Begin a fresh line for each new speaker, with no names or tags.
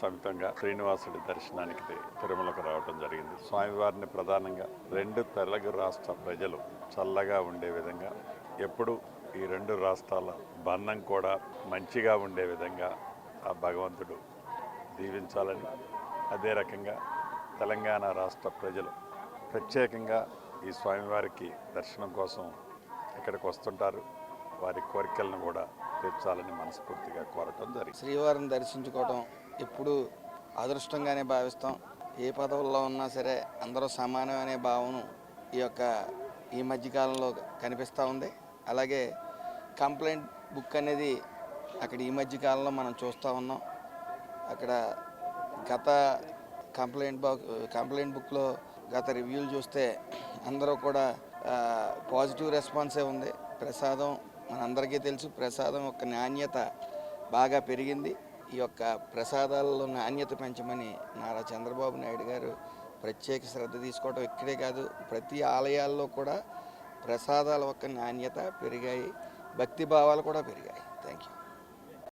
శ్రీనివాసుడి దర్శనానికి తిరుమలకు రావటం జరిగింది. స్వామివారిని ప్రధానంగా రెండు తెలుగు రాష్ట్ర ప్రజలు చల్లగా ఉండే విధంగా ఎప్పుడు ఈ రెండు రాష్ట్రాల బంధం కూడా మంచిగా ఉండే విధంగా ఆ భగవంతుడు దీవించాలని అదే రకంగా తెలంగాణ రాష్ట్ర ప్రజలు ప్రత్యేకంగా ఈ స్వామివారికి దర్శనం కోసం ఇక్కడికి వస్తుంటారు. వారి కోరికలను కూడా తీర్చాలని మనస్ఫూర్తిగా కోరటం జరిగింది.
శ్రీవారిని దర్శించుకోవడం ఎప్పుడు అదృష్టంగానే భావిస్తాం. ఏ పదవుల్లో ఉన్నా సరే అందరూ సమానం అనే భావన ఈ యొక్క ఈ మధ్యకాలంలో కనిపిస్తూ ఉంది. అలాగే కంప్లైంట్ బుక్ అనేది అక్కడ ఈ మధ్యకాలంలో మనం చూస్తూ ఉన్నాం. అక్కడ గత కంప్లైంట్ బాక్ కంప్లైంట్ బుక్లో గత రివ్యూలు చూస్తే అందరూ కూడా పాజిటివ్ రెస్పాన్సే ఉంది. ప్రసాదం మనందరికీ తెలుసు ప్రసాదం యొక్క నాణ్యత బాగా పెరిగింది. ఈ యొక్క ప్రసాదాలలో నాణ్యత పెంచమని నారా చంద్రబాబు నాయుడు గారు ప్రత్యేక శ్రద్ధ తీసుకోవడం ఇక్కడే కాదు ప్రతి ఆలయాల్లో కూడా ప్రసాదాల యొక్క నాణ్యత పెరిగాయి భక్తి భావాలు కూడా పెరిగాయి. Thank you